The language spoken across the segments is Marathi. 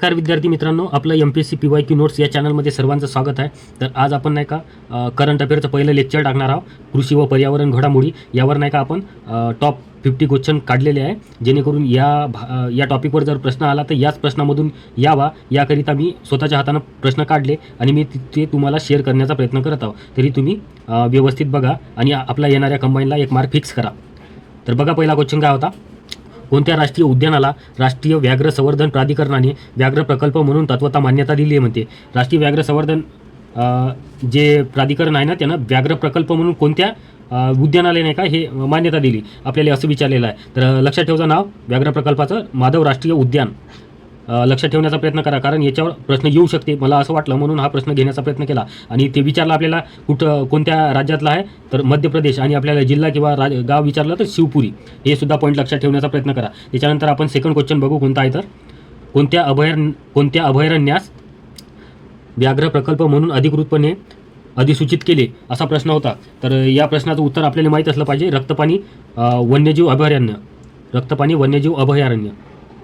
नमस्कार विद्यार्थी मित्रांनो आपलं M P S C P Y Q notes या चॅनलमध्ये सर्वांचं स्वागत आहे. तर आज आपण नाही का करंट अफेअरचं पहिलं लेक्चर टाकणार आहोत. कृषी व पर्यावरण घडामोडी यावर नाही का आपण टॉप फिफ्टी क्वेश्चन काढलेले आहे. जेणेकरून या भा या टॉपिकवर जर प्रश्न आला तर याच प्रश्नामधून यावा. याकरिता मी स्वतःच्या हातानं प्रश्न काढले आणि मी ते तुम्हाला शेअर करण्याचा प्रयत्न करत आहोत. तरी तुम्ही व्यवस्थित बघा आणि आपला येणाऱ्या कंबाईनला एक मार्क फिक्स करा. तर बघा पहिला क्वेश्चन काय होता? कोणत्या राष्ट्रीय उद्यानाला राष्ट्रीय व्याघ्र संवर्धन प्राधिकरणाने व्याघ्र प्रकल्प म्हणून तत्वता मान्यता दिली आहे म्हणते. राष्ट्रीय व्याघ्र संवर्धन जे प्राधिकरण आहे ना त्यांना व्याघ्र प्रकल्प म्हणून कोणत्या उद्यानालय उद्यानाला नाही का हे मान्यता दिली. आपल्याला असं विचारलेलं आहे. तर लक्षात ठेवचं नाव व्याघ्र प्रकल्पाचं माधव राष्ट्रीय उद्यान. लक्ष ठेवण्याचा प्रयत्न करा. कारण याच्यावर प्रश्न येऊ शकते. मला असं वाटलं म्हणून हा प्रश्न घेण्याचा प्रयत्न केला. आणि ते विचारलं आपल्याला कुठं कोणत्या राज्यातला आहे? तर मध्य प्रदेश आणि आपल्याला जिल्हा किंवा राज गाव विचारलं तर शिवपुरी. हे सुद्धा पॉईंट लक्षात ठेवण्याचा प्रयत्न करा. त्याच्यानंतर आपण सेकंड क्वेश्चन बघू. कोणता आहे तर? कोणत्या अभयारण्य कोणत्या अभयारण्यास व्याघ्र प्रकल्प म्हणून अधिकृतपणे अधिसूचित केले? असा प्रश्न होता. तर या प्रश्नाचं उत्तर आपल्याला माहीत असलं पाहिजे. रक्तपाणी वन्यजीव अभयारण्य. रक्तपाणी वन्यजीव अभयारण्य.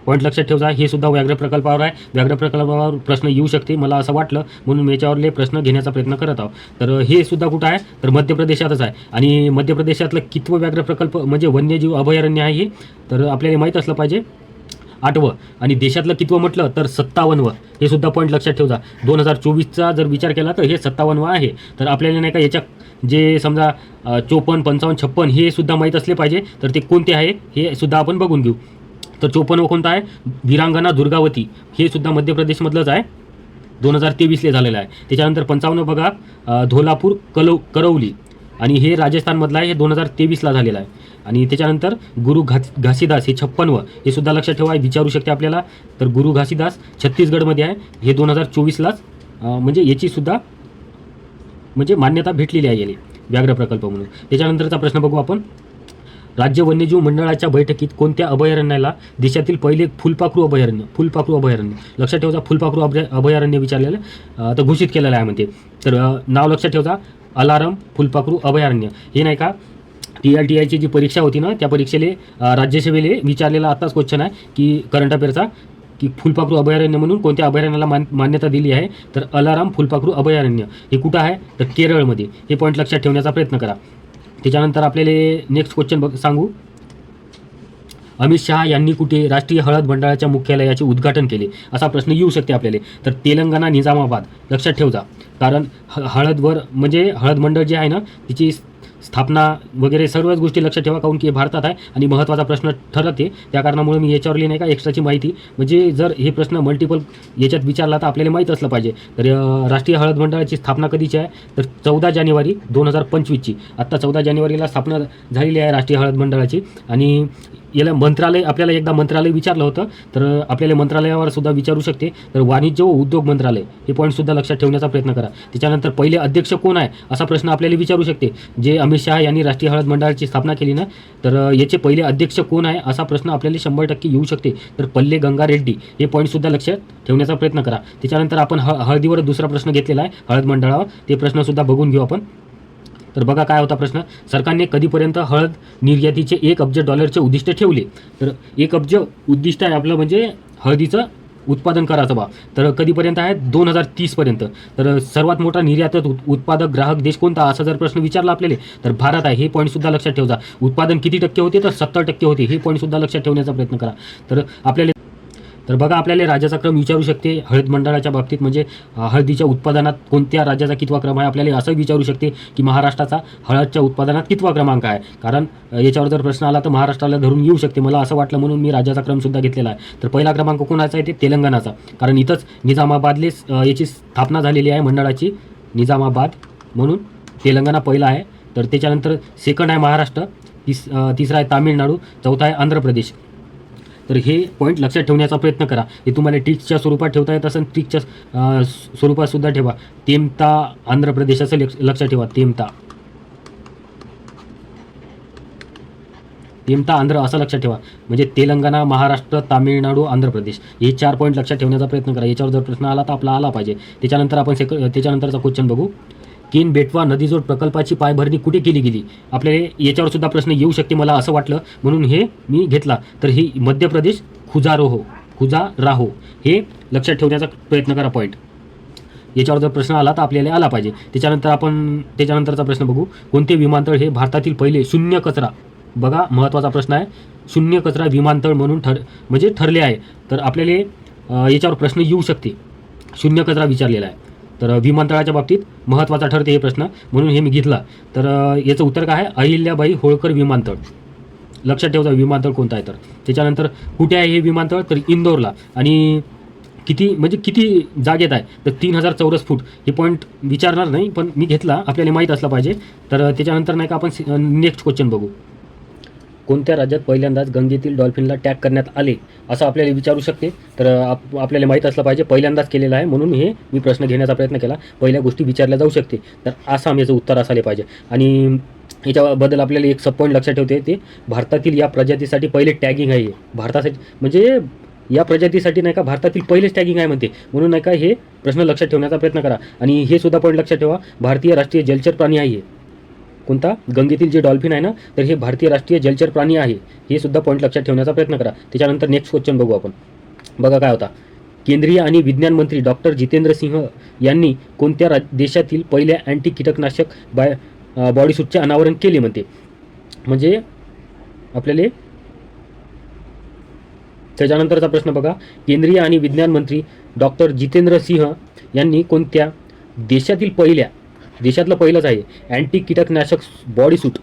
पॉईंट लक्षात ठेवजा हे सुद्धा व्याघ्र प्रकल्पावर आहे. व्याघ्र प्रकल्पावर प्रश्न येऊ शकते मला असं वाटलं. म्हणून मी याच्यावरले प्रश्न घेण्याचा प्रयत्न करत आहोत. तर हे सुद्धा कुठं आहे? तर मध्य प्रदेशातच आहे. आणि मध्य प्रदेशातलं कितवं व्याघ्र प्रकल्प म्हणजे वन्यजीव अभयारण्य आहे हे तर आपल्याला माहीत असलं पाहिजे. आठवं. आणि देशातलं कितवं म्हटलं तर सत्तावन्नवं हे सुद्धा पॉईंट लक्षात ठेवजा दोन हजार चोवीसचा जर विचार केला तर हे सत्तावन्नवं आहे. तर आपल्याला नाही का याच्यात जे समजा चोपन्न पंचावन्न छप्पन हे सुद्धा माहीत असले पाहिजे. तर ते कोणते आहे? हे सुद्धा आपण बघून घेऊ. तर चोपन्न कोणता आहे. वीरांगना दुर्गावती हे सुद्धा मध्य प्रदेशमधलंच आहे. दोन हजार तेवीसले झालेलं आहे. त्याच्यानंतर पंचावन्न बघा धोलापूर कलौ करवली आणि हे राजस्थानमधलं आहे हे दोन हजार तेवीसला झालेलं आहे. आणि त्याच्यानंतर गुरु घास घासीदास हे छप्पनवं हे सुद्धा लक्षात ठेवा विचारू शकते आपल्याला. तर गुरु घासीदास छत्तीसगडमध्ये आहे हे दोन हजार चोवीसलाच म्हणजे याची सुद्धा म्हणजे मान्यता भेटलेली आहे याला व्याघ्र प्रकल्प म्हणून. त्याच्यानंतरचा प्रश्न बघू आपण. राज्य वन्यजीव मंडळाच्या बैठकीत कोणत्या अभयारण्याला देशातील पहिले फुलपाखरू अभयारण्य फुलपाखरू अभयारण्य? लक्षात ठेवा फुलपाखरू अभय अभयारण्य विचारलेलं तर घोषित केलेलं आहे म्हणते. तर नाव लक्षात ठेवता अलारम फुलपाखरू अभयारण्य. हे नाही का? टी आर टी आयची जी परीक्षा होती ना त्या परीक्षेले अं, राज्यसेवेले विचारलेला आत्ताच क्वेश्चन आहे की करंट अफेअरचा की फुलपाखरू अभयारण्य म्हणून कोणत्या अभयारण्याला मान मान्यता दिली आहे? तर अलाराम फुलपाखरू अभयारण्य. हे कुठं आहे? तर केरळमध्ये. हे पॉईंट लक्षात ठेवण्याचा प्रयत्न करा. त्याच्यानंतर आपल्याला नेक्स्ट क्वेश्चन बघ सांगू? अमित शहा यांनी कुठे राष्ट्रीय हळद मंडळाच्या मुख्यालयाचे उद्घाटन केले? असा प्रश्न येऊ शकते आपल्याला. तर तेलंगणा निजामाबाद लक्षात ठेवजा. कारण ह हळदवर म्हणजे हळद मंडळ जे आहे ना तिची स्थापना वगैरे सर्वच गोष्टी लक्षात ठेवा काहून की भारतात आहे आणि महत्त्वाचा प्रश्न ठरते त्या कारणामुळे मी याच्यावरली नाही का एक्स्ट्राची माहिती. म्हणजे जर हे प्रश्न मल्टिपल याच्यात विचारला तर आपल्याला माहीत असलं पाहिजे. तर राष्ट्रीय हळद मंडळाची स्थापना कधीची आहे? तर चौदा जानेवारी दोन हजार पंचवीसची. आत्ता चौदा जानेवारीला स्थापना झालेली आहे राष्ट्रीय हळद मंडळाची. आणि याला मंत्रालय आपल्याला एकदा मंत्रालय विचारलं होतं तर आपल्याला मंत्रालयावर सुद्धा विचारू शकते. तर वाणिज्य व उद्योग मंत्रालय हे पॉईंटसुद्धा लक्षात ठेवण्याचा प्रयत्न करा. त्याच्यानंतर पहिले अध्यक्ष कोण आहे असा प्रश्न आपल्याला विचारू शकते. जे अमित शहा यांनी राष्ट्रीय हळद मंडळाची स्थापना केली ना तर याचे पहिले अध्यक्ष कोण आहे असा प्रश्न आपल्याला शंभर टक्के येऊ शकते. तर पल्ले गंगा रेड्डी हे पॉईंटसुद्धा लक्षात ठेवण्याचा प्रयत्न करा. त्याच्यानंतर आपण ह हळदीवर दुसरा प्रश्न घेतलेला आहे हळद मंडळावर. ते प्रश्नसुद्धा बघून घेऊ आपण. तर बघा काय होता प्रश्न. सरकारने कधीपर्यंत हळद निर्यातीचे एक अब्ज डॉलरचे उद्दिष्ट ठेवले? तर एक अब्ज उद्दिष्ट आहे आपलं म्हणजे हळदीचं उत्पादन करायचं बा. तर कधीपर्यंत आहे? दोन हजार तीसपर्यंत तर सर्वात मोठा निर्यात उत- उत्पादक ग्राहक देश कोणता? असा जर प्रश्न विचारला आपल्याला तर भारत आहे हे पॉईंटसुद्धा लक्षात ठेवजा. उत्पादन किती टक्के होते? तर सत्तर टक्के होते. हे पॉईंटसुद्धा लक्षात ठेवण्याचा प्रयत्न करा. तर आपल्याला तर बघा आपल्याला राज्याचा क्रम विचारू शकते. हळद मंडळाच्या बाबतीत म्हणजे हळदीच्या उत्पादनात कोणत्या राज्याचा कितवा क्रम आहे आपल्याला असं विचारू शकते की महाराष्ट्राचा हळदच्या उत्पादनात कितवा क्रमांक आहे. कारण याच्यावर जर प्रश्न आला तर महाराष्ट्राला धरून येऊ शकते. मला असं वाटलं म्हणून मी राज्याचा क्रमसुद्धा घेतलेला आहे. तर पहिला क्रमांक कोणाचा आहे? ते तेलंगणाचा. कारण इथंच निजामाबादलेच याची स्थापना झालेली आहे मंडळाची. निजामाबाद म्हणून तेलंगणा पहिला आहे. तर त्याच्यानंतर सेकंड आहे महाराष्ट्र. तिस तिसरा आहे तामिळनाडू. चौथा आहे आंध्र प्रदेश. तर हे पॉईंट लक्षात ठेवण्याचा प्रयत्न करा. हे तुम्हाला ट्रिक्सच्या स्वरूपात ठेवता येत असेल ट्रिक्सच्या स्वरूपात सुद्धा ठेवा. तेमता आंध्र प्रदेशाचं लक्ष लक्षात ठेवा. तेमता. तेमता आंध्र असं लक्षात ठेवा. म्हणजे तेलंगणा महाराष्ट्र तामिळनाडू आंध्र प्रदेश. हे चार पॉईंट लक्षात ठेवण्याचा प्रयत्न करा. याच्यावर जर प्रश्न आला तर आपला आला पाहिजे. त्याच्यानंतर आपण सेक त्याच्यानंतरचा क्वेश्चन बघू. केन बेटवा नदीजोड प्रकल्पाची पायभरणी कुठे केली गेली? आपल्याला याच्यावर सुद्धा प्रश्न येऊ शकते मला असं वाटलं. म्हणून हे मी घेतला. तर ही मध्य प्रदेश खुजारोहो खुजाराहो. हे लक्षात ठेवण्याचा प्रयत्न करा पॉईंट याच्यावर जर प्रश्न आला तर आपल्याला आला पाहिजे. त्याच्यानंतर आपण त्याच्यानंतरचा प्रश्न बघू. कोणते विमानतळ हे भारतातील पहिले शून्य कचरा? बघा महत्त्वाचा प्रश्न आहे. शून्य कचरा विमानतळ म्हणून ठर म्हणजे ठरले आहे. तर आपल्याला याच्यावर प्रश्न येऊ शकते. शून्य कचरा विचारलेला आहे. तर विमानतळाच्या बाबतीत महत्त्वाचा ठरते हे प्रश्न. म्हणून हे मी घेतला. तर याचं उत्तर काय आहे? अहिल्याबाई होळकर विमानतळ. लक्षात ठेवता विमानतळ कोणतं आहे तर? त्याच्यानंतर कुठे आहे हे विमानतळ? तर इंदोरला. आणि किती म्हणजे किती जागेत आहे? तर तीन हजार चौरस फूट. हे पॉईंट विचारणार नाही पण मी घेतला. आपल्याला माहीत असला पाहिजे. तर त्याच्यानंतर नाही का आपण नेक्स्ट क्वेश्चन बघू. कोणत्या राज्यात पहिल्यांदाच गंगेतील डॉल्फिनला टॅग करण्यात आले असं आपल्याला विचारू शकते. तर आप आपल्याला माहीत असलं पाहिजे पहिल्यांदाच केलेलं आहे म्हणून हे मी प्रश्न घेण्याचा प्रयत्न केला. पहिल्या गोष्टी विचारल्या जाऊ शकते. तर आसाम याचं उत्तर असायला पाहिजे. आणि याच्याबद्दल आपल्याला एक सब पॉईंट लक्षात ठेवते ते भारतातील या प्रजातीसाठी पहिले टॅगिंग आहे. भारतासाठी म्हणजे या प्रजातीसाठी नाही का भारतातील पहिलेच टॅगिंग आहे म्हणते. म्हणून नाही का हे प्रश्न लक्षात ठेवण्याचा प्रयत्न करा. आणि हे सुद्धा पॉईंट लक्षात ठेवा भारतीय राष्ट्रीय जलचर प्राणी आहे. कोणता? गंगेतील जे डॉल्फिन आहे ना तर हे भारतीय राष्ट्रीय जलचर प्राणी आहे. हे सुद्धा पॉईंट लक्षात ठेवण्याचा प्रयत्न करा. त्याच्यानंतर नेक्स्ट क्वेश्चन बघू आपण. बघा काय होता. केंद्रीय आणि विज्ञान मंत्री डॉक्टर जितेंद्र सिंह यांनी कोणत्या राज देशातील पहिल्या अँटी कीटकनाशक बाय बॉडीसूटचे अनावरण केले म्हणते? म्हणजे आपल्याला त्याच्यानंतरचा प्रश्न बघा. केंद्रीय आणि विज्ञान मंत्री डॉक्टर जितेंद्र सिंह यांनी कोणत्या देशातील पहिल्या देशातलं पहिलंच आहे. अँटी कीटकनाशक बॉडीसूट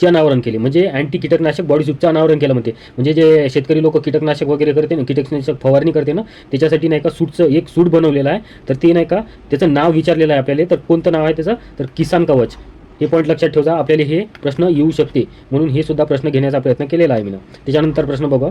चे अनावरण केले. म्हणजे अँटी कीटकनाशक बॉडी सूटचं अनावरण केलं म्हणते. म्हणजे जे शेतकरी लोक कीटकनाशक वगैरे करते ना कीटकनाशक फवारणी करते ना त्याच्यासाठी नाही का सूटचं एक सूट बनवलेलं आहे. तर ते नाही का त्याचं नाव विचारलेलं आहे आपल्याला. तर कोणतं नाव आहे त्याचं? तर किसान कवच. हे पॉईंट लक्षात ठेवा. आपल्याला हे प्रश्न येऊ शकते. म्हणून हे सुद्धा प्रश्न घेण्याचा प्रयत्न केलेला आहे मी त्याच्यानंतर प्रश्न बघा.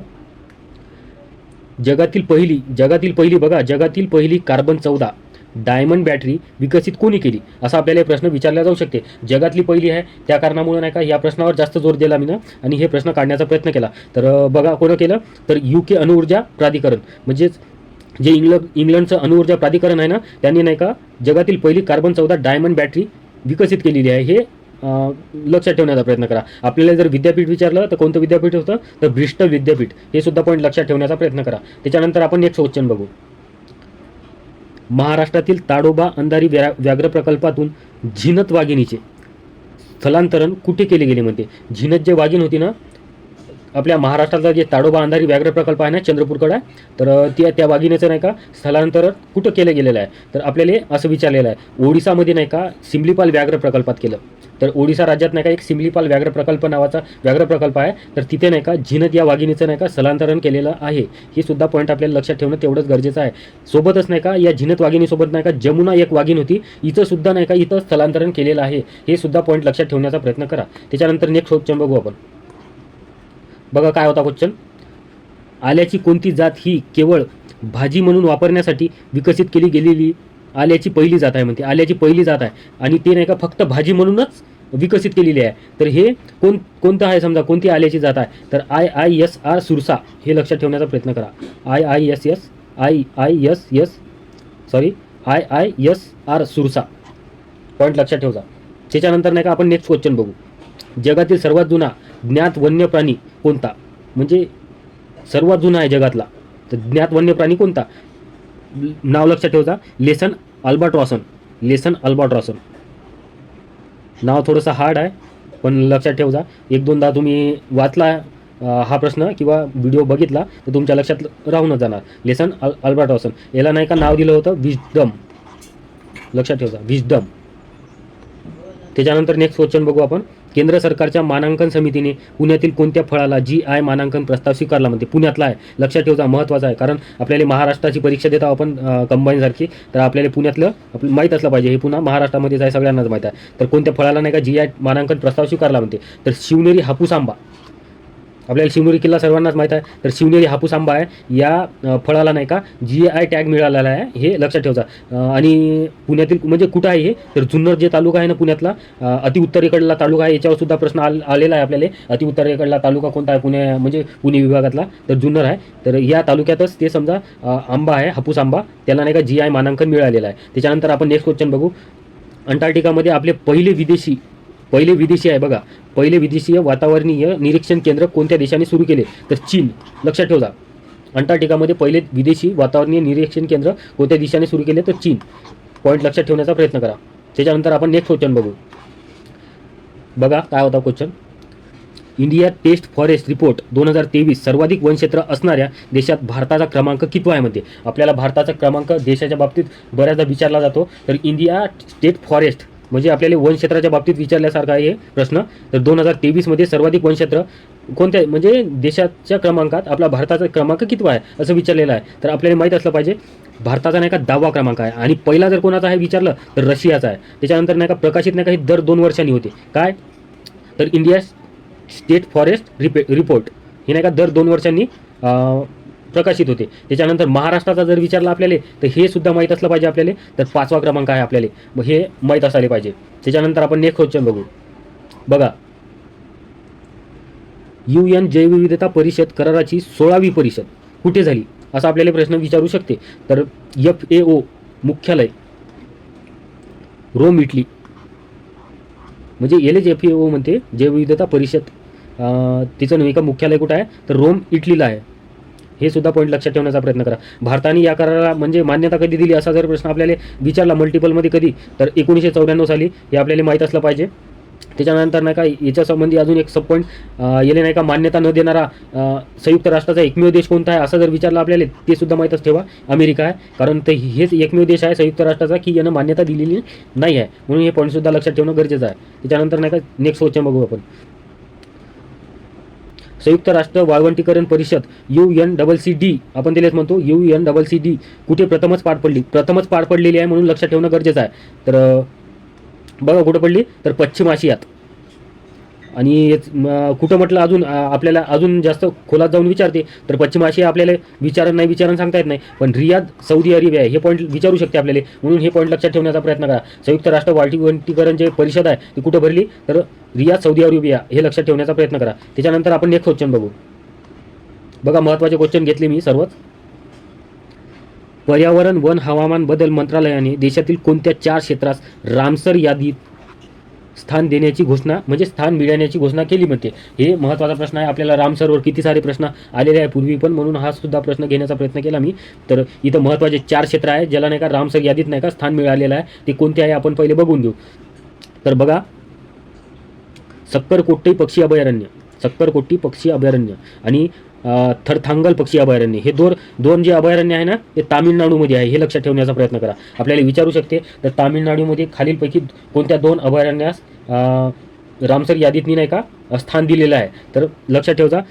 जगातील पहिली जगातील पहिली बघा. जगातील पहिली कार्बन चौदा. डायमंड बॅटरी विकसित कोणी केली? असा आपल्याला हे प्रश्न विचारला जाऊ शकते. जगातली पहिली आहे त्या कारणामुळे नाही का या प्रश्नावर जास्त जोर दिला मी ना आणि हे प्रश्न काढण्याचा प्रयत्न केला. तर बघा कोणं केलं? तर यू के अणुऊर्जा प्राधिकरण. म्हणजेच जे इंग्लंड इंग्लंडचं अणुऊर्जा प्राधिकरण आहे ना त्यांनी नाही का जगातील पहिली कार्बन चौदा डायमंड बॅटरी विकसित केलेली आहे. हे लक्षात ठेवण्याचा प्रयत्न करा. आपल्याला जर विद्यापीठ विचारलं तर कोणतं विद्यापीठ होतं? तर ब्रिस्टल विद्यापीठ. हे सुद्धा पॉईंट लक्षात ठेवण्याचा प्रयत्न करा. त्याच्यानंतर आपण नेक्स्ट क्वेश्चन बघू. महाराष्ट्रातील ताडोबा अंधारी व्या व्याघ्र प्रकल्पातून झिनत वाघिणीचे स्थलांतरण कुठे केले गेले म्हणते? झिनत जे वाघिण होती ना आपल्या महाराष्ट्रातला जे ताडोबा अंधारी व्याघ्र प्रकल्प आहे ना चंद्रपूरकडे तर त्या त्या वाघिणीचं नाही का स्थलांतरण कुठं केलं गेलेलं आहे? तर आपल्याला असं विचारलेलं आहे ओडिसामध्ये नाही का सिमलीपाल व्याघ्र प्रकल्पात केलं. तर ओडिसा राज्यात नाही का एक सिमलीपाल व्याघ्र प्रकल्प नावाचा व्याघ्र प्रकल्प आहे तर तिथे नाही का झिनत या वाघिणीचं नाही का स्थलांतरण केलेलं आहे. हे सुद्धा पॉईंट आपल्याला लक्षात ठेवणं तेवढंच गरजेचं आहे. सोबतच नाही का या झिनत वाघिणीसोबत नाही का जमुना एक वाघीण होती इथं सुद्धा नाही का इथं स्थलांतरण केलेलं आहे. हे सुद्धा पॉईंट लक्षात ठेवण्याचा प्रयत्न करा. त्याच्यानंतर नेक्स्ट क्वेश्चन बघू आपण बघा काय होता क्वेश्चन. आल्याची कोणती जात ही केवळ भाजी म्हणून वापरण्यासाठी विकसित केली गेलेली आल्याची पहिली जात आहे म्हणते. आल्याची पहिली जात आहे. आणि ते नाही का फक्त भाजी म्हणूनच विकसित केलेली आहे. तर हे कोण कोणतं आहे समजा? कोणती आल्याची जात आहे? तर आय आय एस आर सुरसा हे लक्षात ठेवण्याचा प्रयत्न करा. I I S S I I S S sorry I I S R Surasa. Point लक्षात ठेवजा. त्याच्यानंतर नाही का आपण नेक्स्ट क्वेश्चन बघू. जगातील सर्वात जुना ज्ञात वन्य प्राणी कोणता? म्हणजे सर्वात जुना आहे जगातला. तर ज्ञात वन्य प्राणी कोणता? नाव लक्षात ठेवता लेसन अल्बाट्रॉसन लेसन अल्बाट्रॉसन नाव थोडंसं हार्ड आहे पण लक्षात ठेवजा एक दोनदा तुम्ही वाचला हा प्रश्न किंवा व्हिडिओ बघितला तर तुमच्या लक्षात राहूनच जाणार. लेसन अल अल्बाट्रॉसन याला नाही का नाव दिलं होतं? विजडम. लक्षात ठेवजा विजडम. त्याच्यानंतर नेक्स्ट क्वेश्चन बघू आपण. केंद्र सरकारच्या मानांकन समितीने पुण्यातील कोणत्या फळाला जी आय मानांकन प्रस्ताव स्वीकारला? म्हणते पुण्यातला आहे. लक्षात ठेवचा महत्त्वाचा आहे. कारण आपल्याला महाराष्ट्राची परीक्षा देता आपण कंबाईनसारखी. तर आपल्याला पुण्यातलं आपलं माहीत असलं पाहिजे. हे पुन्हा महाराष्ट्रामध्येच आहे सगळ्यांनाच माहीत आहे. तर कोणत्या फळाला नाही का जी आय मानांकन प्रस्ताव स्वीकारला म्हणते? तर शिवनेरी हापूस आंबा. आपल्याला शिवनेरी किल्ला सर्वांनाच माहीत आहे. तर शिवनेरी हापूस आंबा आहे. या फळाला नाही का जी आय टॅग मिळालेला आहे. हे लक्षात ठेवचा आणि पुण्यातील म्हणजे कुठं आहे हे? तर जुन्नर जे तालुका आहे ना पुण्यातला अति अतिउत्तरेकडला तालुका आहे. याच्यावर सुद्धा प्रश्न आल आलेला आहे आपल्याला. अतिउत्तरेकडला तालुका कोणता आहे? पुणे म्हणजे पुणे विभागातला. तर जुन्नर आहे. तर या तालुक्यातच ते समजा आंबा आहे हापूस आंबा. त्याला नाही का जी आय मानांकन मिळालेलं आहे. त्याच्यानंतर आपण नेक्स्ट क्वेश्चन बघू. अंटार्क्टिकामध्ये आपले पहिले विदेशी पहिले विदेशी आहे बघा. पहिले विदेशीय वातावरणीय निरीक्षण केंद्र कोणत्या देशाने सुरू केले? तर चीन. लक्षात ठेवा. अंटार्क्टिकामध्ये पहिले विदेशी वातावरणीय निरीक्षण केंद्र कोणत्या दिशाने सुरू केले? तर चीन. पॉईंट लक्षात ठेवण्याचा प्रयत्न करा. त्याच्यानंतर आपण नेक्स्ट क्वेश्चन बघू. बघा काय होता question India test forest report दोन हजार तेवीस सर्वाधिक वनक्षेत्र असणाऱ्या देशात भारताचा क्रमांक किती आहे मध्ये आपल्याला भारताचा क्रमांक देशाच्या बाबतीत बऱ्याचदा विचारला जातो. तर इंडिया स्टेट फॉरेस्ट म्हणजे आपल्याला वनक्षेत्राच्या बाबतीत विचारल्यासारखा आहे हे प्रश्न. तर दोन हजार तेवीसमध्ये सर्वाधिक वनक्षेत्र कोणत्या म्हणजे देशाच्या क्रमांकात आपला भारताचा क्रमांक कितवा आहे असं विचारलेलं आहे. तर आपल्याला माहीत असलं पाहिजे भारताचा नाही का दहावा क्रमांक आहे. आणि पहिला जर कोणाचा आहे विचारलं तर रशियाचा आहे. त्याच्यानंतर नाही का प्रकाशित नाही का हे दर दोन वर्षांनी होते. काय? तर इंडिया स्टेट फॉरेस्ट रिपे रिपोर्ट. हे नाही का दर दोन वर्षांनी प्रकाशित होते. त्याच्यानंतर महाराष्ट्राचा जर विचारला आपल्याला तर हे सुद्धा माहीत असलं पाहिजे आपल्याला तर पाचवा क्रमांक आहे आपल्याला. मग हे माहीत असायला पाहिजे. त्याच्यानंतर आपण नेक्स्ट क्वेश्चन बघू. बघा. यू एन जैवविविधता परिषद कराराची सोळावी परिषद कुठे झाली? असा आपल्याला प्रश्न विचारू शकते. तर एफ ए ओ मुख्यालय. Rome Italy. म्हणजे L H F A O म्हणते जैवविविधता परिषद. तिचं नव्हे का मुख्यालय कुठं आहे? तर रोम इटलीला आहे. हे सुद्धा पॉईंट लक्षात ठेवण्याचा प्रयत्न करा. भारताने या कराराला म्हणजे मान्यता कधी दिली असा जर प्रश्न आपल्याला विचारला मल्टिपलमध्ये कधी तर एकोणीसशे चौऱ्याण्णव साली हे आपल्याला माहीत असलं पाहिजे. त्याच्यानंतर नाही का याच्या संबंधी अजून एक सब पॉईंट येले नाही का मान्यता न देणारा संयुक्त राष्ट्राचा एकमेव देश कोणता आहे असं जर विचारलं आपल्याला ते सुद्धा माहीतच ठेवा. अमेरिका आहे. कारण ते हेच एकमेव देश आहे संयुक्त राष्ट्राचा की यानं मान्यता दिलेली नाही आहे. म्हणून हे पॉईंटसुद्धा लक्षात ठेवणं गरजेचं आहे. त्याच्यानंतर नाही का नेक्स्ट क्वेश्चन बघू आपण. संयुक्त राष्ट्र वाळवंटीकरण परिषद U N double C D आपण त्यालाच म्हणतो U N double C D कुठे प्रथमच पार पडली. प्रथमच पार पडलेली आहे म्हणून लक्षात ठेवणं गरजेचं आहे. तर बघा कुठं पडली? तर पश्चिम आशियात. आणि कुठं म्हटलं अजून आपल्याला अजून जास्त खोलात जाऊन विचारते तर पश्चिम आशिया आपल्याला विचारण नाही विचारण सांगता येत नाही. पण रियाद सौदी अरेबिया आहे हे पॉईंट विचारू शकते आपल्याला. म्हणून हे पॉईंट लक्षात ठेवण्याचा प्रयत्न करा. संयुक्त राष्ट्र वाळवंटीकरण जे परिषद आहे ती कुठं भरली? तर रियाद सौदी अरेबिया हे लक्षात ठेवण्याचा प्रयत्न करा. त्याच्यानंतर आपण नेक्स्ट क्वेश्चन बघू. बघा महत्त्वाचे क्वेश्चन घेतले मी सर्वच. पर्यावरण वन हवामान बदल मंत्रालयाने देशातील कोणत्या चार क्षेत्रास रामसर यादीत स्थान देण्याची घोषणा म्हणजे स्थान मिळवण्याची घोषणा केली म्हणते. हे महत्त्वाचा प्रश्न आहे. आपल्याला रामसरवर किती सारे प्रश्न आलेले आहे पूर्वी पण म्हणून हा सुद्धा प्रश्न घेण्याचा प्रयत्न केला मी. तर इथं महत्त्वाचे चार क्षेत्र आहे ज्याला नाही का रामसर यादीत नाही का स्थान मिळालेलं आहे. ते कोणते आहे आपण पहिले बघून घेऊ. तर बघा सक्करकोट्टी पक्षी अभयारण्य. सक्करकोट्टी पक्षी अभयारण्य. आणि थरथांगल पक्षी अभयारण्य. हे दोन दोन जे अभयारण्य आहे ना ते तामिळनाडूमध्ये आहे हे लक्षात ठेवण्याचा प्रयत्न करा. आपल्याला विचारू शकते तर तामिळनाडूमध्ये खालीलपैकी कोणत्या दोन अभयारण्यास रामसर यादीतनी नाही का स्थान दिलेलं आहे? तर लक्षात ठेवता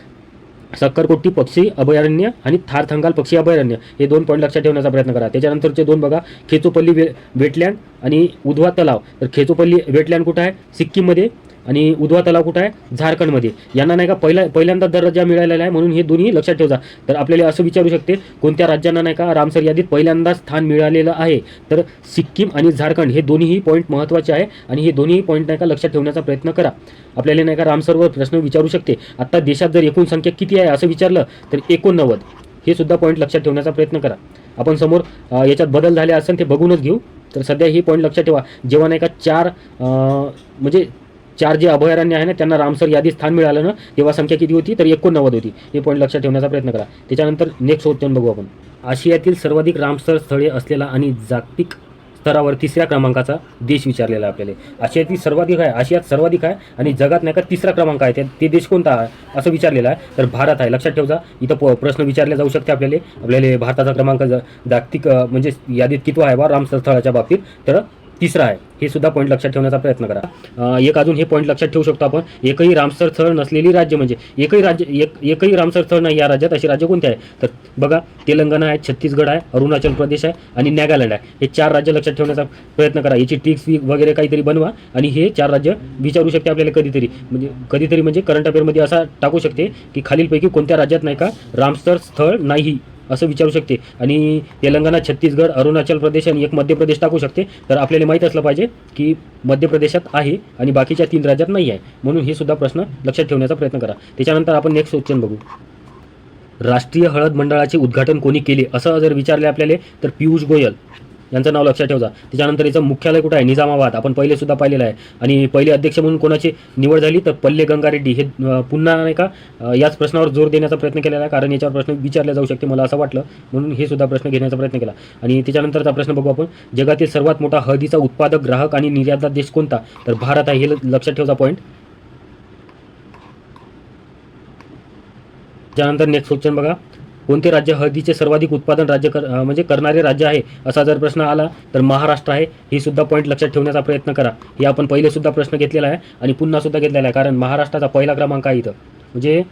सक्करकोट्टी पक्षी अभयारण्य आणि थारथंगाल पक्षी अभयारण्य हे दोन पॉईंट लक्षात ठेवण्याचा प्रयत्न करा. त्याच्यानंतरचे दोन बघा खेचोपल्ली वे वेटलँड आणि उधवा तलाव. तर खेचोपल्ली वेटलँड कुठं आहे? सिक्कीममध्ये. आणि उधवा तलाव कुठं आहे? झारखंडमध्ये. यांना नाही का पहिला पहिल्यांदा दर्जा मिळालेला आहे म्हणून हे दोन्ही लक्षात ठेवता तर आपल्याला असं विचारू शकते कोणत्या राज्यांना नाही का रामसर यादीत पहिल्यांदा स्थान मिळालेलं आहे? तर सिक्कीम आणि झारखंड हे दोन्हीही पॉईंट महत्त्वाचे आहे आणि हे दोन्ही पॉईंट नाही का लक्षात ठेवण्याचा प्रयत्न करा. आपल्याला नाही का रामसरवर प्रश्न विचारू शकते. आत्ता देशात जर एकूण संख्या किती आहे असं विचारलं तर एकोणनव्वद. हे सुद्धा पॉईंट लक्षात ठेवण्याचा प्रयत्न करा. आपण समोर याच्यात बदल झाले असेल ते बघूनच घेऊ. तर सध्या हे पॉईंट लक्षात ठेवा. जेव्हा नाही का चार म्हणजे चार जे अभयारण्य आहे ना त्यांना रामसर यादीत स्थान मिळालं ना तेव्हा संख्या किती होती? तर एकोणनव्वद होती. हे पॉईंट लक्षात ठेवण्याचा प्रयत्न करा. त्याच्यानंतर नेक्स्ट क्वेश्चन बघू आपण. आशियातील सर्वाधिक रामसर स्थळे असलेला आणि जागतिक स्तरावर तिसऱ्या क्रमांकाचा देश विचारलेला आहे आपल्याला. आशियातील सर्वाधिक आहे आशियात सर्वाधिक आहे आणि जगात नाही का तिसरा क्रमांक आहे. ते देश कोणता आहे? असं विचारलेला आहे. तर भारत आहे. लक्षात ठेवजा. इथं प- प्रश्न विचारले जाऊ शकते आपल्याला. आपल्याला भारताचा क्रमांक जागतिक म्हणजे यादीत किती आहे बा रामसर स्थळाच्या बाबतीत? तर तिसरा आहे. हे सुद्धा पॉईंट लक्षात ठेवण्याचा प्रयत्न करा. एक अजून हे पॉईंट लक्षात ठेवू शकतो आपण. एकही रामसर स्थळ नसलेली राज्य म्हणजे एकही राज्य एक एकही रामसर स्थळ नाही या राज्यात अशी राज्य कोणते आहे? तर बघा तेलंगणा आहे छत्तीसगड आहे अरुणाचल प्रदेश आहे आणि नागालँड आहे. हे चार राज्य लक्षात ठेवण्याचा प्रयत्न करा. याची ट्रिक्स वगैरे काहीतरी बनवा आणि हे चार राज्य विचारू शकते आपल्याला कधीतरी. म्हणजे कधीतरी म्हणजे करंट अफेअरमध्ये असा टाकू शकते की खालीलपैकी कोणत्या राज्यात नाही का रामसर स्थळ नाही. असं विचारू शकते. आणि तेलंगणा छत्तीसगड अरुणाचल प्रदेश आणि एक मध्य प्रदेश टाकू शकते. तर आपल्याला माहीत असलं पाहिजे की मध्य प्रदेशात आहे आणि बाकीच्या तीन राज्यात नाही आहे. म्हणून हे सुद्धा प्रश्न लक्षात ठेवण्याचा प्रयत्न करा. त्याच्यानंतर आपण नेक्स्ट क्वेश्चन बघू. राष्ट्रीय हळद मंडळाचे उद्घाटन कोणी केले? असं जर विचारले आपल्याला तर पियुष गोयल. यांचं नाव लक्षात ठेवा त्याच्यानंतर याचं मुख्यालय कुठं आहे? निजामाबाद. आपण पहिले सुद्धा पाहिलेलं आहे. आणि पहिले अध्यक्ष म्हणून कोणाची निवड झाली? तर पल्ले गंगारेड्डी. हे पुन्हा नाही का याच प्रश्नावर जोर देण्याचा प्रयत्न केलेला आहे. कारण याच्यावर प्रश्न विचारले जाऊ शकते मला असं वाटलं. म्हणून हे सुद्धा प्रश्न घेण्याचा प्रयत्न केला. आणि त्याच्यानंतरचा प्रश्न बघू आपण. जगातील सर्वात मोठा हळदीचा उत्पादक ग्राहक आणि निर्यातदार देश कोणता? तर भारत आहे हे लक्षात ठेवचा पॉईंट त्यानंतर नेक्स्ट क्वेश्चन बघा. कोणते राज्य हळदीचे सर्वाधिक उत्पादन राज्य कर म्हणजे करणारे राज्य आहे असा जर प्रश्न आला तर महाराष्ट्र आहे ही सुद्धा पॉईंट लक्षात ठेवण्याचा प्रयत्न करा. हे आपण पहिले सुद्धा प्रश्न घेतलेला आहे आणि पुन्हा सुद्धा घेतलेला आहे कारण महाराष्ट्राचा पहिला क्रमांक आहे इथं. म्हणजे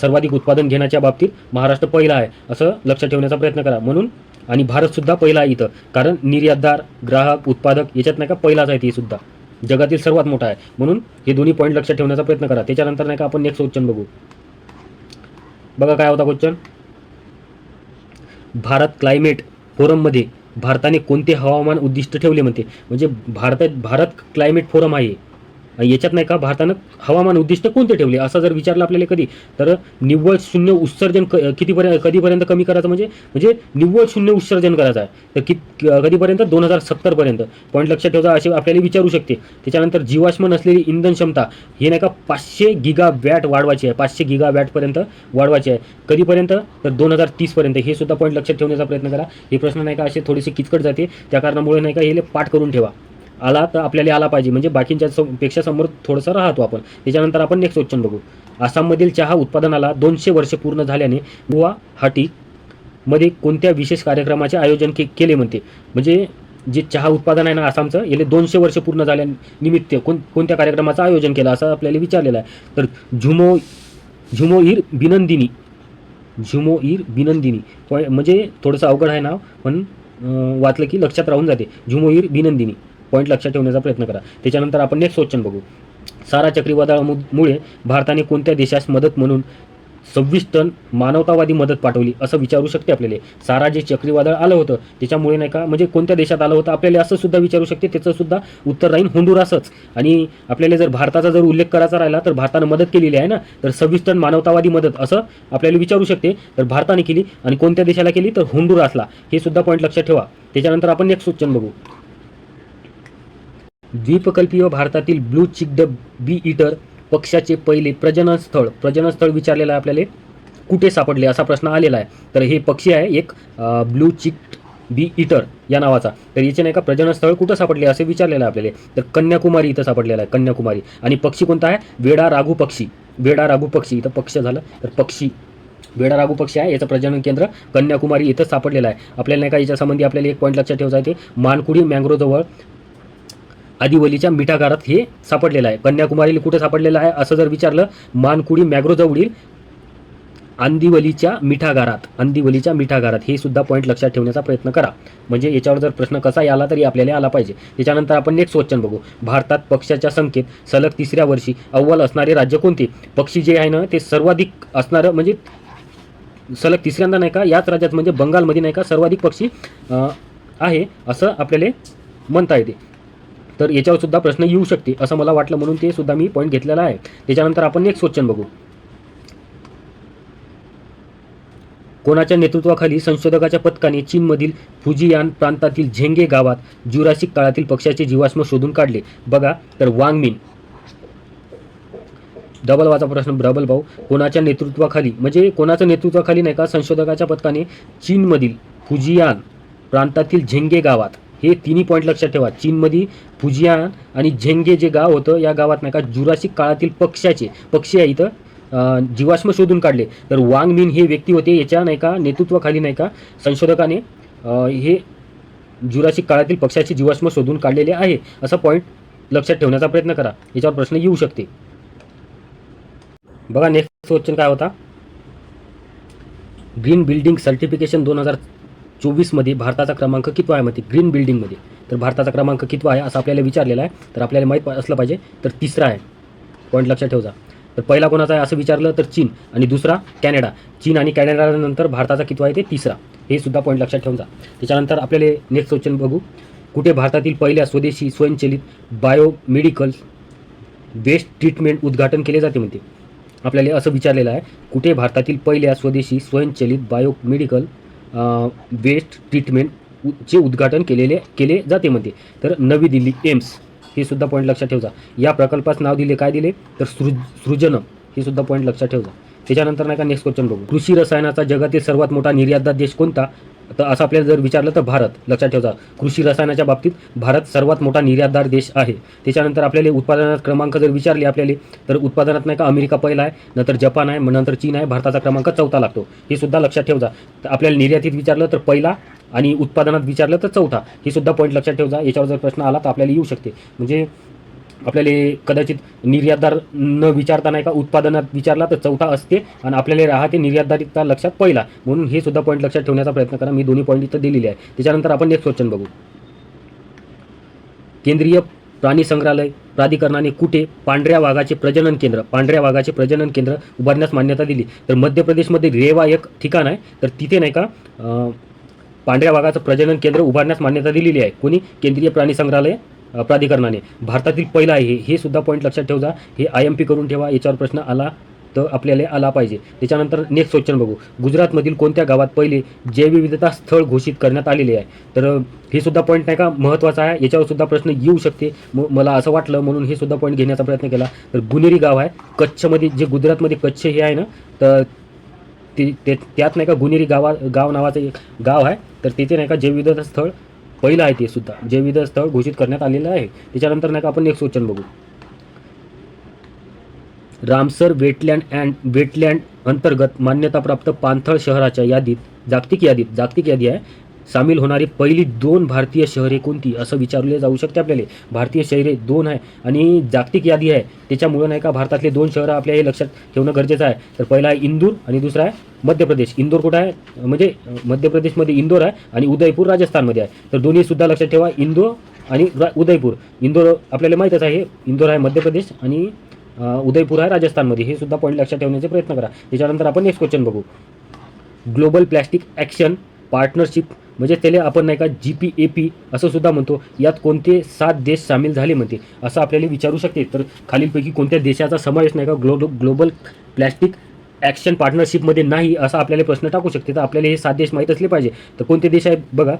सर्वाधिक उत्पादन घेण्याच्या बाबतीत महाराष्ट्र पहिला आहे असं लक्षात ठेवण्याचा प्रयत्न करा. म्हणून आणि भारतसुद्धा पहिला आहे इथं कारण निर्यातदार ग्राहक उत्पादक याच्यात नाही का पहिलाच आहे ती सुद्धा. जगातील सर्वात मोठा आहे. म्हणून हे दोन्ही पॉईंट लक्षात ठेवण्याचा प्रयत्न करा. त्याच्यानंतर नाही का आपण नेक्स्ट क्वेश्चन बघू. बघा काय होता क्वेश्चन भारत क्लायमेट फोरममध्ये भारताने कोणते हवामान उद्दिष्ट ठेवले म्हणते? म्हणजे भारतात भारत क्लायमेट फोरम आहे. याच्यात नाही का भारतानं हवामान उद्दिष्ट कोणते ठेवले? असं जर विचारलं आपल्याला कधी तर निव्वळ शून्य उत्सर्जन क कितीपर्यंत कधीपर्यंत कमी करायचं म्हणजे म्हणजे निव्वळ शून्य उत्सर्जन करायचं आहे. तर कित कधीपर्यंत? दोन हजार सत्तरपर्यंत पॉईंट लक्षात ठेवता असे आपल्याला विचारू शकते. त्याच्यानंतर जीवाश्म नसलेली इंधन क्षमता हे नाही का पाचशे गिगा वॅट वाढवायची आहे. पाचशे गिगा वॅटपर्यंत वाढवायची आहे. कधीपर्यंत? तर दोन हजार तीसपर्यंत. हे सुद्धा पॉईंट लक्षात ठेवण्याचा प्रयत्न करा. हे प्रश्न नाही का असे थोडेसे किचकट जाते. त्या कारणामुळे नाही का हे पाठ करून ठेवा. आला तर आपल्याला आला पाहिजे. म्हणजे बाकींच्या सम- पेक्षा समोर थोडंसं राहतो आपण. त्याच्यानंतर आपण नेक्स्ट क्वेश्चन बघू. आसाममधील चहा उत्पादनाला दोनशे वर्ष पूर्ण झाल्याने गुवाहाटी मध्ये कोणत्या विशेष कार्यक्रमाचे आयोजन के केले म्हणते? म्हणजे जे चहा उत्पादन आहे ना आसामचं याले दोनशे वर्ष पूर्ण झाल्यानिमित्त कोण कोणत्या कार्यक्रमाचं आयोजन केलं असं आपल्याला विचारलेलं आहे. तर झुमो झुमोईर बिनंदिनी झुमोईर बिनंदिनी. म्हणजे थोडंसं अवघड आहे नाव पण वाचलं की लक्षात राहून जाते. झुमोईर बिनंदिनी. पॉईंट लक्षात ठेवण्याचा प्रयत्न करा. त्याच्यानंतर आपण नेक्स्ट क्वेश्चन बघू. सारा चक्रीवादळामुळे भारताने कोणत्या देशास मदत म्हणून सव्वीस टन मानवतावादी मदत पाठवली असं विचारू शकते आपल्याला? सारा जे चक्रीवादळ आलं होतं त्याच्यामुळे नाही का? म्हणजे कोणत्या देशात आलं होतं आपल्याला असं सुद्धा विचारू शकते त्याचं सुद्धा उत्तर राहील होंडुरासच. आणि आपल्याला जर भारताचा जर उल्लेख करायचा राहिला तर भारतानं मदत केलेली आहे ना? तर सव्वीस टन मानवतावादी मदत असं आपल्याला विचारू शकते. तर भारताने केली आणि कोणत्या देशाला केली? तर होंडुरासला. हे सुद्धा पॉईंट लक्षात ठेवा. त्याच्यानंतर आपण नेक्स्ट क्वेश्चन बघू. द्वीपकल्पीय भारतातील blue cheek the bee eater पक्षाचे पहिले प्रजनन स्थळ प्रजनन स्थळ विचारलेलं आहे आपल्याला. कुठे सापडले? असा प्रश्न आलेला आहे. तर हे पक्षी आहे एक ब्लू चिक बी इटर या नावाचा. तर याचे नाही का प्रजनन स्थळ कुठं सापडले असे विचारलेलं आहे आपल्याला. तर कन्याकुमारी इथं सापडलेलं आहे कन्याकुमारी. आणि पक्षी कोणता आहे? वेडा राघू पक्षी. वेडा राघू पक्षी. इथं पक्ष झालं तर पक्षी. वेडा राघू पक्षी आहे याचं प्रजनन केंद्र कन्याकुमारी इथं सापडलेलं आहे. आपल्याला नाही का याच्यासंबंधी आपल्याला एक पॉईंट लक्षात ठेवायचा आहे ते मानकुडी मँग्रोजवळ आदिवलीच्या मिठागारात हे सापडलेलं आहे. कन्याकुमारीला कुठे सापडलेलं आहे? असं जर विचारलं मानकुडी मॅग्रोजवळील अंदिवलीच्या मिठागारात. अंदिवलीच्या मिठागारात. हे सुद्धा पॉईंट लक्षात ठेवण्याचा प्रयत्न करा. म्हणजे याच्यावर जर प्रश्न कसा आला तरी आपल्याला आला पाहिजे. त्याच्यानंतर आपण नेक्स्ट क्वेश्चन बघू. भारतात पक्षाच्या संख्येत सलग तिसऱ्या वर्षी अव्वल असणारे राज्य कोणते? पक्षी जे आहे ना ते सर्वाधिक असणारं म्हणजे सलग तिसऱ्यांदा नाही का याच राज्यात म्हणजे बंगालमध्ये नाही का सर्वाधिक पक्षी आहे असं आपल्याला म्हणता येते. तर याच्यावर सुद्धा प्रश्न येऊ शकते असं मला वाटलं. म्हणून ते सुद्धा मी पॉईंट घेतलेला आहे. त्याच्यानंतर आपण नेक्स्ट क्वेश्चन बघू. कोणाच्या नेतृत्वाखाली संशोधकाच्या पथकाने चीनमधील फुजियान प्रांतातील झेंगे गावात जुरासिक काळातील पक्षाचे जीवाश्म शोधून काढले. बघा तर वांगमिन डबल वाचा प्रश्न डबल भाऊ. कोणाच्या नेतृत्वाखाली म्हणजे कोणाच्या नेतृत्वाखाली नाही का संशोधकाच्या पथकाने चीनमधील फुजियान प्रांतातील झेंगे गावात हे तिन्ही पॉईंट लक्षात ठेवा. चीनमध्ये फुजियान आणि झेंगे जे गाव होतं या गावात नाही का जुरासिक काळातील पक्षाचे पक्षी आहे इथं जीवाश्म शोधून काढले. तर वांग मिन हे व्यक्ती होते याच्या नाही का नेतृत्वाखाली नाही का संशोधकाने हे जुरासिक काळातील पक्षाचे जीवाश्म शोधून काढलेले आहे. असा पॉईंट लक्षात ठेवण्याचा प्रयत्न करा. याच्यावर प्रश्न येऊ शकते. बघा नेक्स्ट क्वेश्चन काय होता? ग्रीन बिल्डिंग सर्टिफिकेशन दोन हजार चोवीसमध्ये भारताचा क्रमांक कितवा आहे मध्ये ग्रीन बिल्डिंगमध्ये तर भारताचा क्रमांक कितवा आहे असं आपल्याला विचारलेला आहे. तर आपल्याला माहीत असलं पाहिजे. तर तिसरा आहे. पॉईंट लक्षात ठेवजा. तर पहिला कोणाचा आहे असं विचारलं तर चीन आणि दुसरा कॅनडा. चीन आणि कॅनडानंतर भारताचा कितवा आहे ते तिसरा. हे सुद्धा पॉईंट लक्षात ठेवून जा त्याच्यानंतर आपल्याला नेक्स्ट क्वेश्चन बघू. कुठे भारतातील पहिल्या स्वदेशी स्वयंचलित बायोमेडिकल वेस्ट ट्रीटमेंट उद्घाटन केले जाते म्हणते? आपल्याला असं विचारलेलं आहे. कुठे भारतातील पहिल्या स्वदेशी स्वयंचलित बायोमेडिकल वेस्ट ट्रीटमेंट चे उद्घाटन केलेले केले जाते म्हणते. तर नवी दिल्ली एम्स हे सुद्धा पॉईंट लक्षात ठेवजा. या प्रकल्पास नाव दिले काय दिले? तर सृज सृजन हे सुद्धा पॉईंट लक्षात ठेवजा. त्याच्यानंतर नाही का नेक्स्ट क्वेश्चन बघू. कृषी रसायनाचा जगातील सर्वात मोठा निर्यातदार देश कोणता? तर असं आपल्याला जर विचारलं तर भारत लक्षात ठेवा कृषी रसायनाच्या बाबतीत भारत सर्वात मोठा निर्यातदार देश आहे. त्याच्यानंतर आपल्याला उत्पादनात क्रमांक जर विचारले आपल्याला तर उत्पादनात नाही का अमेरिका पहिला आहे नंतर जपान आहे मग नंतर चीन आहे भारताचा क्रमांक चौथा लागतो. हे सुद्धा लक्षात ठेवजा तर आपल्याला निर्यातीत विचारलं तर पहिला आणि उत्पादनात विचारलं तर चौथा. हे सुद्धा पॉईंट लक्षात ठेवजा याच्यावर जर प्रश्न आला तर आपल्याला येऊ शकते. म्हणजे आपल्याला कदाचित निर्यातदार न विचारता नाही का उत्पादनात विचारला तर चौथा असते आणि आपल्याला राहते निर्यातदारीचा लक्षात पहिला. म्हणून हे सुद्धा पॉईंट लक्षात ठेवण्याचा प्रयत्न करा. मी दोन्ही पॉईंट इथं दिलेले आहे. त्याच्यानंतर आपण नेक्स्ट क्वेश्चन बघू. केंद्रीय प्राणी संग्रहालय प्राधिकरणाने कुठे पांढऱ्या वाघाचे प्रजनन केंद्र पांढऱ्या वाघाचे प्रजनन केंद्र उभारण्यास मान्यता दिली? तर मध्य प्रदेशमध्ये रेवा एक ठिकाण आहे. तर तिथे नाही का पांढऱ्या वाघाचं प्रजनन केंद्र उभारण्यास मान्यता दिलेली आहे. कोणी? केंद्रीय प्राणी संग्रहालय. प्राधिकरणाने. भारतातील पहिला आहे हे. हे सुद्धा पॉईंट लक्षात ठेवजा. हे आय एम पी करून ठेवा. याच्यावर प्रश्न आला तर आपल्याला आला पाहिजे. त्याच्यानंतर नेक्स्ट क्वेश्चन बघू. गुजरातमधील कोणत्या गावात पहिले जैवविविधता स्थळ घोषित करण्यात आलेले आहे? तर हे सुद्धा पॉईंट नाही का महत्त्वाचा आहे. याच्यावर सुद्धा प्रश्न येऊ शकते. म मला असं वाटलं. म्हणून हे सुद्धा पॉईंट घेण्याचा प्रयत्न केला. तर गुनेरी गाव आहे. कच्छमध्ये जे गुजरातमध्ये कच्छ हे आहे ना तर ते ते त्यात नाही का गुनेरी गावा गाव नावाचं एक गाव आहे. तर तिथे नाही का जैवविविधता स्थळ पहिलं आहे ते सुद्धा जैवविविधता स्थळ घोषित करण्यात आलेलं आहे त्याच्यानंतर नाही का आपण नेक्स्ट क्वेश्चन बघू. रामसर वेटलँड अँड वेटलँड अंतर्गत मान्यताप्राप्त पाणथळ शहराच्या यादीत जागतिक यादीत जागतिक यादी आहे सामील होणारी पहिली दोन भारतीय शहरे कोणती असं विचारले जाऊ शकते आपल्याला. भारतीय शहरे दोन आहे आणि जागतिक यादी आहे. त्याच्यामुळं नाही का भारतातले दोन शहरं आपल्या हे लक्षात ठेवणं गरजेचं आहे. तर पहिला आहे इंदूर आणि दुसरा आहे मध्य प्रदेश. इंदोर कुठं आहे? म्हणजे मध्य प्रदेशमध्ये इंदोर आहे आणि उदयपूर राजस्थानमध्ये आहे. तर दोन्ही सुद्धा लक्षात ठेवा इंदोर आणि उदयपूर. इंदोर आपल्याला माहीतच आहे हे इंदोर आहे मध्य प्रदेश आणि उदयपूर आहे राजस्थानमध्ये. हे सुद्धा पॉईंट लक्षात ठेवण्याचे प्रयत्न करा. त्याच्यानंतर आपण नेक्स्ट क्वेश्चन बघू. ग्लोबल प्लॅस्टिक ॲक्शन पार्टनरशिप म्हणजे त्याला आपण नाही का जी पी ए पी असं सुद्धा म्हणतो. यात कोणते सात देश सामील झाले म्हणते असं आपल्याला विचारू शकते. तर खालीलपैकी कोणत्या देशाचा समावेश नाही का ग्लो ग्लोबल प्लॅस्टिक ॲक्शन पार्टनरशिपमध्ये नाही असा आपल्याला प्रश्न टाकू शकते. तर आपल्याला हे सात देश माहीत असले पाहिजे. तर कोणते देश आहेत? बघा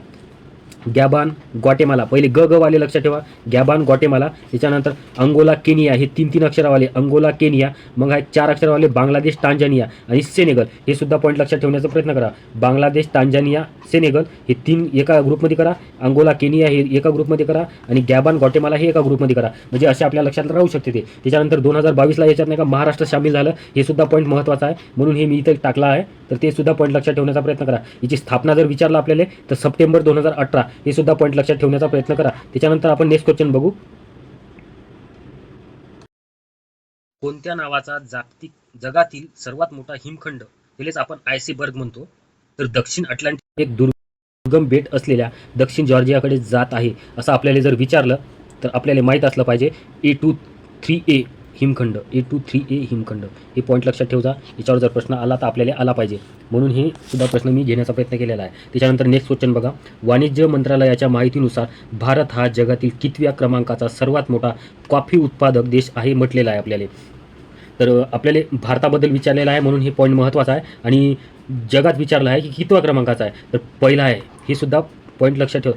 गॅबान ग्वाटेमाला. पहिले ग ग वाले लक्षात ठेवा. गॅबान ग्वाटेमाला त्याच्यानंतर अंगोला केनिया. हे तीन तीन अक्षरावाले. Angola Kenya. मग आहे चार अक्षरावाले बांगलादेश टांजानिया आणि सेनेगल. हे सुद्धा पॉईंट लक्षात ठेवण्याचा प्रयत्न करा. बांगलादेश टांजानिया सेनेगल हे तीन एका ग्रुपमध्ये करा. अंगोला केनिया हे एका ग्रुपमध्ये करा. आणि गॅबान ग्वाटेमाला हे एका ग्रुपमध्ये करा. म्हणजे असे आपल्या लक्षात राहू शकते ते. त्याच्यानंतर दोन हजार बावीसला याच्यात नाही का महाराष्ट्र सामील झालं. हे सुद्धा पॉईंट महत्त्वाचा आहे. म्हणून हे मी इथं टाकला आहे. तर ते सुद्धा पॉईंट लक्षात ठेवण्याचा प्रयत्न करा. याची स्थापना जर विचारला आपल्याला तर सप्टेंबर दोन हजार अठरा. हे सुद्धा पॉईंट लक्षात ठेवण्याचा प्रयत्न करा. त्याच्यानंतर आपण नेक्स्ट क्वेश्चन बघू. कोणत्या नावाचा जागतिक जगातील सर्वात मोठा हिमखंड? त्यालाच आपण आयसीबर्ग म्हणतो. तर दक्षिण अटलांटिक एक दुर्गम बेट असलेल्या दक्षिण जॉर्जियाकडे जात आहे असं आपल्याला जर विचारलं तर आपल्याला माहीत असलं पाहिजे. ए टू थ्री ए हिमखंड. ए टू थ्री ए हिमखंड. हे पॉईंट लक्षात ठेवजा. याच्यावर जर प्रश्न आला तर आपल्याला आला पाहिजे. म्हणून हे सुद्धा प्रश्न मी घेण्याचा प्रयत्न केलेला आहे. त्याच्यानंतर नेक्स्ट क्वेश्चन बघा. वाणिज्य मंत्रालयाच्या माहितीनुसार भारत हा जगातील कितव्या क्रमांकाचा सर्वात मोठा कॉफी उत्पादक देश आहे म्हटलेला आहे आपल्याला. तर आपल्याला भारताबद्दल विचारलेलं आहे म्हणून हे पॉईंट महत्त्वाचा आहे. आणि जगात विचारलं आहे की कितवा क्रमांकाचा आहे. तर पहिला आहे. हे सुद्धा पॉईंट लक्षात ठेव.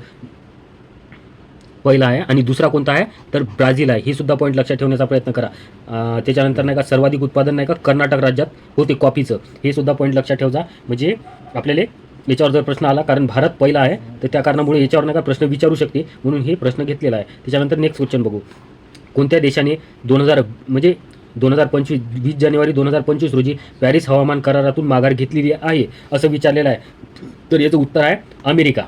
पहिला आहे आणि दुसरा कोणता आहे? तर ब्राझील आहे. हे सुद्धा पॉईंट लक्षात ठेवण्याचा प्रयत्न करा. त्याच्यानंतर नाही का सर्वाधिक उत्पादन नाही का कर्नाटक राज्यात होते कॉफीचं. हे सुद्धा पॉईंट लक्षात ठेवजा. म्हणजे आपल्याला याच्यावर जर प्रश्न आला कारण भारत पहिला आहे तर त्या कारणामुळे याच्यावर नाही का प्रश्न विचारू शकते. म्हणून हे प्रश्न घेतलेला आहे. त्याच्यानंतर नेक्स्ट क्वेश्चन बघू. कोणत्या देशाने दोन हजार म्हणजे दोन हजार पंचवीस वीस जानेवारी दोन हजार पंचवीस रोजी पॅरिस हवामान करारातून माघार घेतलेली आहे असं विचारलेलं आहे. तर याचं उत्तर आहे अमेरिका.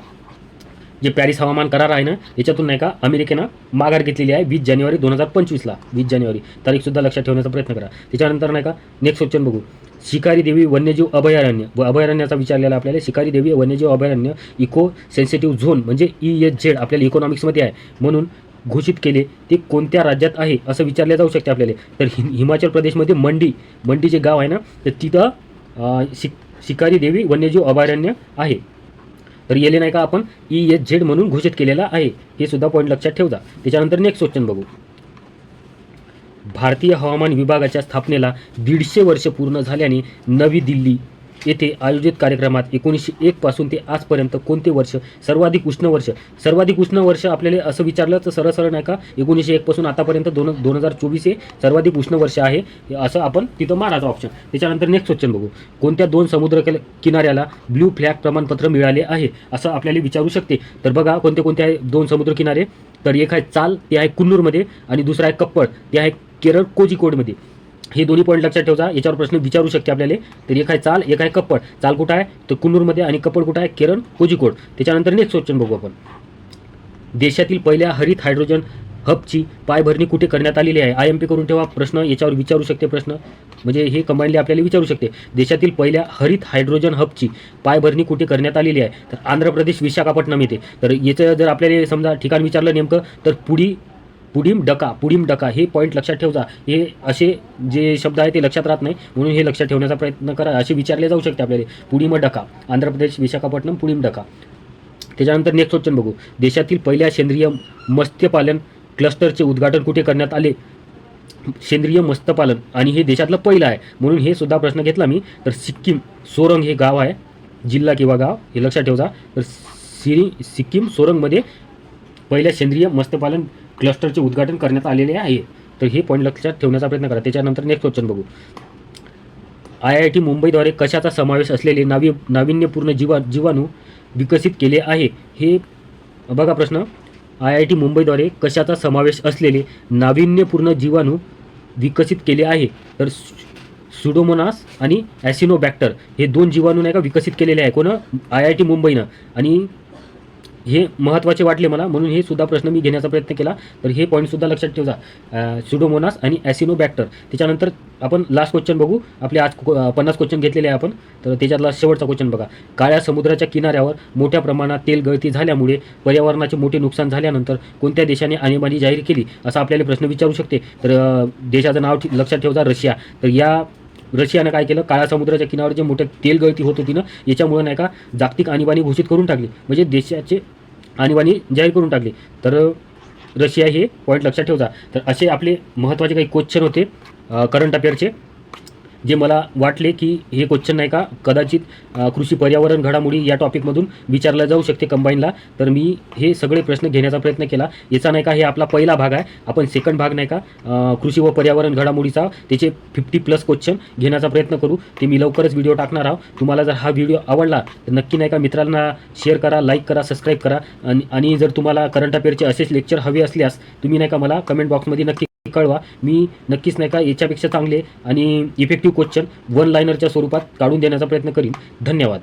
जे पॅरिस हवामान करार आहे ना याच्यातून नाही का अमेरिकेनं माघार घेतलेली आहे वीस जानेवारी दोन हजार पंचवीसला. वीस जानेवारी. तारीखसुद्धा लक्षात ठेवण्याचा प्रयत्न करा. त्याच्यानंतर नाही का नेक्स्ट क्वेश्चन बघू. शिकारी देवी वन्यजीव अभयारण्य. व अभयारण्याचा विचारलेला आपल्याला. शिकारी देवी वन्यजीव अभयारण्य इको सेन्सिटिव्ह झोन म्हणजे ई एच झेड आपल्याला इकॉनॉमिक्समध्ये आहे. म्हणून घोषित केले ते कोणत्या राज्यात आहे असं विचारले जाऊ शकते आपल्याला. तर हि हिमाचल प्रदेशमध्ये मंडी. मंडी जे गाव आहे ना तर तिथं शिक शिकारी देवी वन्यजीव अभयारण्य आहे. तर येले नाही का आपण? ई एच झेड म्हणून घोषित केलेला आहे. हे सुद्धा पॉईंट लक्षात ठेवजा. त्याच्यानंतर नेक्स्ट क्वेश्चन बघू. भारतीय हवामान विभागाच्या स्थापनेला दीडशे वर्ष पूर्ण झाल्याने नवी दिल्ली येथे आयोजित कार्यक्रमात एकोणीसशे एक पासून ते आजपर्यंत कोणते वर्ष? सर्वाधिक उष्ण वर्ष. सर्वाधिक उष्ण वर्ष आपल्याला असं विचारलं तर सरळ सरळ नाही का? एकोणीसशे एक पासून आतापर्यंत दोन दोन हजार चोवीस हे सर्वाधिक उष्ण वर्ष आहे. असं आपण तिथं मारायचं ऑप्शन त्याच्यानंतर नेक्स्ट क्वेश्चन बघू. कोणत्या दोन समुद्र किनाऱ्याला ब्ल्यू फ्लॅग प्रमाणपत्र मिळाले आहे? असं आपल्याला विचारू शकते. तर बघा कोणते कोणते आहे दोन समुद्र किनारे? तर एक आहे चाल ते आहे कुन्नूरमध्ये आणि दुसरा आहे कप्पड ते आहे केरळ कोझिकोडमध्ये. हे दोन्ही पॉईंट लक्षात ठेवता याच्यावर प्रश्न विचारू शकते आपल्याला. तर एक आहे चाल एक आहे कप्पड. चाल कुठं आहे? तर कुन्नूरमध्ये आणि कप्पड कुठं आहे? केरळ कोझिकोड. त्याच्यानंतर नेक्स्ट क्वेश्चन बघू आपण. देशातील पहिल्या हरित हायड्रोजन हबची पायभरणी कुठे करण्यात आलेली आहे? आय एम पी करून ठेवा प्रश्न. याच्यावर विचारू शकते प्रश्न. म्हणजे हे कंबाईनली आपल्याला विचारू शकते. देशातील पहिल्या हरित हायड्रोजन हबची पायभरणी कुठे करण्यात आलेली आहे? तर आंध्र प्रदेश विशाखापट्टणम येथे. तर याचं जर आपल्याला समजा ठिकाण विचारलं नेमकं तर पुढी पुढीम डका पुढीम डका हे पॉईंट लक्षात ठेवता. हे असे जे शब्द आहे ते लक्षात राहत नाही म्हणून हे लक्षात ठेवण्याचा प्रयत्न करा असे विचारले जाऊ शकते आपल्याला. पुढीम डका आंध्र प्रदेश विशाखापट्टणम पुढीम डका. त्याच्यानंतर नेक्स्ट क्वेश्चन बघू. देशातील पहिल्या सेंद्रिय मत्स्यपालन क्लस्टरचे उद्घाटन कुठे करण्यात आले? सेंद्रिय मत्स्यपालन आणि हे देशातलं पहिलं आहे. म्हणून हे सुद्धा प्रश्न घेतला मी. तर सिक्कीम सोरंग हे गाव आहे. जिल्हा किंवा गाव हे लक्षात ठेवता. तर सिरी सिक्कीम सोरंगमध्ये पहिल्या सेंद्रिय मत्स्यपालन क्लस्टरचे उद्घाटन करण्यात आलेले आहे. तर हे पॉईंट लक्षात ठेवण्याचा प्रयत्न करा. त्याच्यानंतर नेक्स्ट क्वेश्चन बघू. आय आय टी मुंबईद्वारे कशाचा समावेश असलेले नावी नाविन्यपूर्ण जीवा जीवाणू विकसित केले आहे? हे बघा प्रश्न. आय आय टी मुंबईद्वारे कशाचा समावेश असलेले नाविन्यपूर्ण जीवाणू विकसित केले आहे? तर सुडोमोनास आणि ॲसिनोबॅक्टर हे दोन जीवाणू नाही का विकसित केलेले आहे. कोण? आय आय टी मुंबईनं. आणि हे महत्त्वाचे वाटले मला म्हणून हे सुद्धा प्रश्न मी घेण्याचा प्रयत्न केला. तर हे पॉईंटसुद्धा लक्षात ठेवा सुडोमोनास आणि ॲसिनोबॅक्टर त्याच्यानंतर आपण लास्ट क्वेश्चन बघू. आपले आज पन्नास क्वेश्चन घेतलेले आहे आपण. तर त्याच्यातला शेवटचा क्वेश्चन बघा. काळ्या समुद्राच्या किनाऱ्यावर मोठ्या प्रमाणात तेल गळती झाल्यामुळे पर्यावरणाचे मोठे नुकसान झाल्यानंतर कोणत्या देशाने आणीबाणी जाहीर केली असा आपल्याला प्रश्न विचारू शकते. तर देशाचं नाव लक्षात ठेवता रशिया. तर या रशियानं काय केलं काळ्या समुद्राच्या किनाऱ्यावर जे मोठ्या तेल गळती होत होती ना याच्यामुळे नाही का जागतिक आणीबाणी घोषित करून टाकली. म्हणजे देशाचे आणीबाणी जाहीर करून टाकली. तर रशिया हे पॉईंट लक्षात ठेवता. तर असे आपले महत्त्वाचे काही क्वेश्चन होते करंट अफेअरचे जे मला वाटले की हे क्वेश्चन नाही का कदाचित कृषी पर्यावरण घडामोडी या टॉपिकमधून विचारलं जाऊ शकते कंबाईनला तर मी हे सगळे प्रश्न घेण्याचा प्रयत्न केला. याचा नाही का हे आपला पहिला भाग आहे. आपण सेकंड भाग नाही का कृषी व पर्यावरण घडामोडीचा त्याचे फिफ्टी प्लस क्वेश्चन घेण्याचा प्रयत्न करू. ते मी लवकरच व्हिडिओ टाकणार आहोत. तुम्हाला जर हा व्हिडिओ आवडला तर नक्की नाही का मित्रांना शेअर करा लाईक करा सबस्क्राईब करा. आणि आणि जर तुम्हाला करंट अफेअरचे असेच लेक्चर हवे असल्यास तुम्ही नाही का मला कमेंट बॉक्समध्ये नक्की कळवा. मी नक्कीच नाही का याच्यापेक्षा चांगले आणि इफेक्टिव्ह क्वेश्चन वन लायनरच्या स्वरूपात काढून देण्याचा प्रयत्न करीन. धन्यवाद.